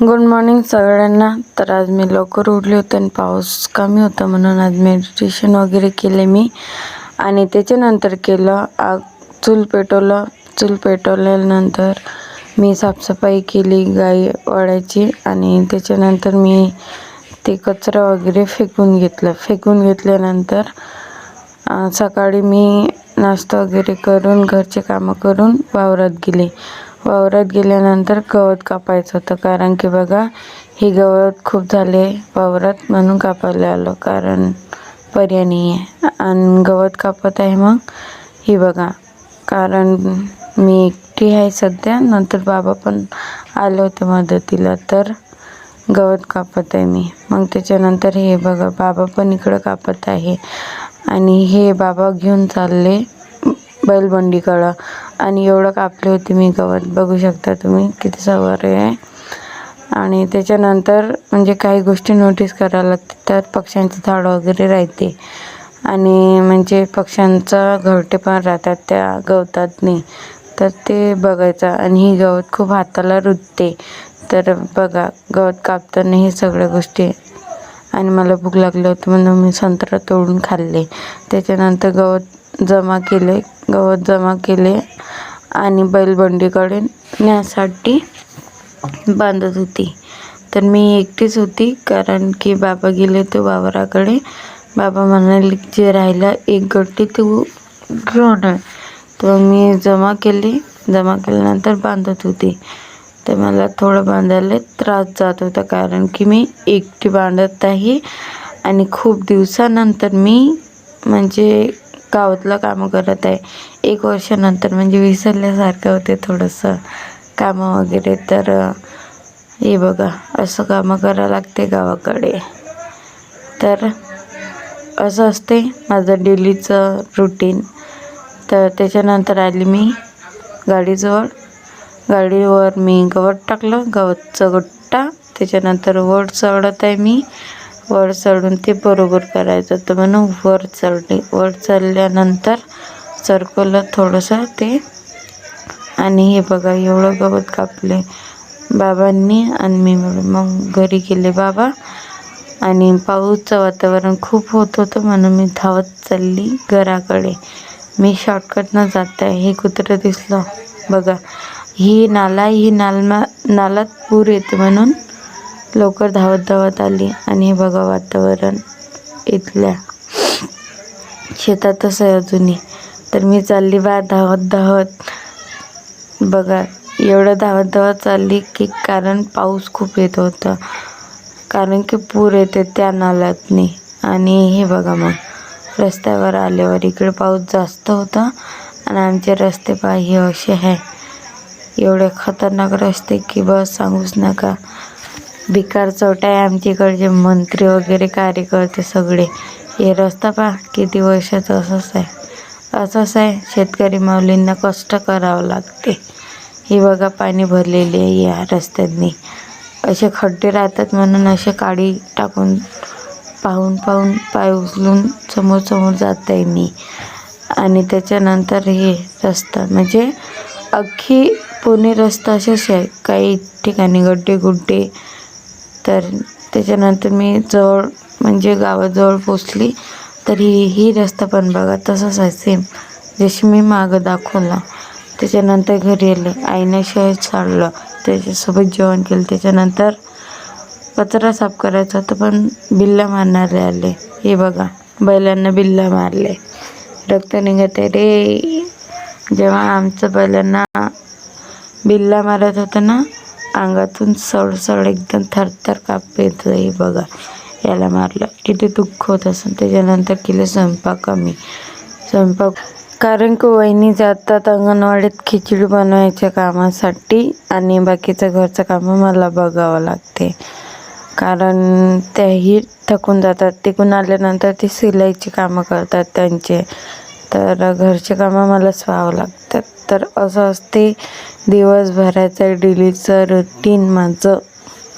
Good morning सगळ्यांना. तर आज मी लवकर उठले होते आणि पाऊस कमी होता म्हणून आज मेडिटेशन वगैरे केले मी. आणि त्याच्यानंतर केलं आग चूल पेटवलं. चूल पेटवल्यानंतर मी साफसफाई केली गाई वाड्याची आणि त्याच्यानंतर मी ते कचरा वगैरे फेकून घेतलं. फेकून घेतल्यानंतर सकाळी मी नाश्ता वगैरे करून घरचे कामं करून वावरात गेले. वावरात गेल्यानंतर गवत कापायचं होतं. कारण की बघा हे गवत खूप झाले वावरात म्हणून कापायला आलो. कारण पर्याय नाही आहे आणि गवत कापत आहे मग? ही बघा. कारण मी एकटी आहे सध्या. नंतर बाबा पण आले होते मदतीला. तर गवत कापत आहे मी. मग त्याच्यानंतर हे बघा बाबा पण इकडं कापत आहे. आणि हे बाबा घेऊन चालले. बैलबंडीकडं आणि एवढं कापले होते मी गवत. बघू शकता तुम्ही किती सवार आहे. आणि त्याच्यानंतर म्हणजे काही गोष्टी नोटीस करायला लागतात. त्यात पक्ष्यांचं झाडं वगैरे राहते. आणि म्हणजे पक्ष्यांचा घरटे पण राहतात. त्या गवतातनी तर ते बघायचं. आणि ही गवत खूप हाताला रुतते. तर बघा गवत कापताना हे सगळ्या गोष्टी. आणि मला भूक लागली होती म्हणून मी संत्रा तोडून खाल्ले. त्याच्यानंतर गवत जमा केले. गवत जमा केले आणि बैलबंडीकडे न्यासाठी बांधत होती. तर मी एकटीच होती कारण की बाबा गेले होते वावराकडे. बाबा म्हणाले जे राहिलं एक गट्टी तू घेऊन तर मी जमा केली. जमा केल्यानंतर बांधत होती. तर मला थोडं बांधायला त्रास जात होता कारण की मी एकटी बांधत आहे आणि खूप दिवसानंतर मी म्हणजे गावातलं कामं करत आहे. एक वर्षानंतर म्हणजे विसरल्यासारखं होते थोडंसं कामं वगैरे. तर हे बघा असं कामं करावं लागते गावाकडे. तर असं असते माझं डेलीचं रुटीन तर त्याच्यानंतर आली मी गाडीजवळ. गाडीवर मी गवत टाकलं गवतचं गट्टा त्याच्यानंतर वर चढत आहे मी. वर चढून ते बरोबर करायचं. होतं म्हणून वर चढले. वर चढल्यानंतर सरकलं थोडंसं ते आणि हे बघा एवढं गवत कापले. बाबांनी आणि मी मिळून मग घरी गेले बाबा आणि पाऊसचं वातावरण खूप होत होतं म्हणून मी धावत चालली घराकडे. मी शॉर्टकटनं जात आहे हे कुत्रं दिसलं. बघा ही नाला ही नालमा नालात पूर येते म्हणून लवकर धावत धावत आली आणि हे बघा वातावरण इथल्या शेतातच आहे अजूनही. तर मी चालली बा धावत धावत. बघा एवढं धावत धावत चालली की कारण पाऊस खूप येत होता. कारण की पूर येते त्या नाल्यातनी आणि हे बघा मग रस्त्यावर आल्यावर इकडे पाऊस जास्त होता आणि आमचे रस्ते पहा हे असे आहे. एवढे खतरनाक रस्ते की बस सांगूच नका. भिकार चौटा आहे आमच्या इकडचे मंत्री वगैरे कार्यकर्ते सगळे. हे रस्ता पहा किती वर्षाचं असंच आहे. असंच आहे शेतकरी माऊलींना कष्ट करावं लागते. ही बघा पाणी भरलेले आहे या रस्त्यांनी. असे खड्डे राहतात म्हणून असे काडी टाकून पाहून पाहून पाय उचलून समोर समोर जात आहे मी. आणि त्याच्यानंतर हे रस्ता म्हणजे अख्खी पुणे रस्ता असेच आहे. काही ठिकाणी गड्डे गुड्डे तर त्याच्यानंतर मी जवळ म्हणजे गावाजवळ पोचली. तरी ही रस्ता पण बघा तसाच आहे सेम जशी मी मागं दाखवला त्याच्यानंतर घरी आले. आईने शहर चाललं त्याच्यासोबत जेवण केलं. त्याच्यानंतर कचरा साफ करायचा होता पण बिल्ला मारणारे आले. हे बघा बैलांना बिल्ला मारले. रक्त निघत आहे रे. जेव्हा आमचं बैलांना बिल्ला मारत होतं ना अंगातून सळसळ एकदम थरथर काप येतो हे बघा. याला मारलं. किती दुःख होत असेल. त्याच्यानंतर केलं स्वयंपाक कमी स्वयंपाक कारण की वहिनी जातात अंगणवाडीत खिचडी बनवायच्या कामासाठी आणि बाकीचं घरचं कामं मला बघावं लागते. कारण त्याही थकून जातात. तिकून आल्यानंतर ते सिलाईची कामं करतात त्यांचे. तर घरचे कामं मला स्वावं लागतात. तर असं असते दिवसभराचं डेलीचं रुटीन माझं.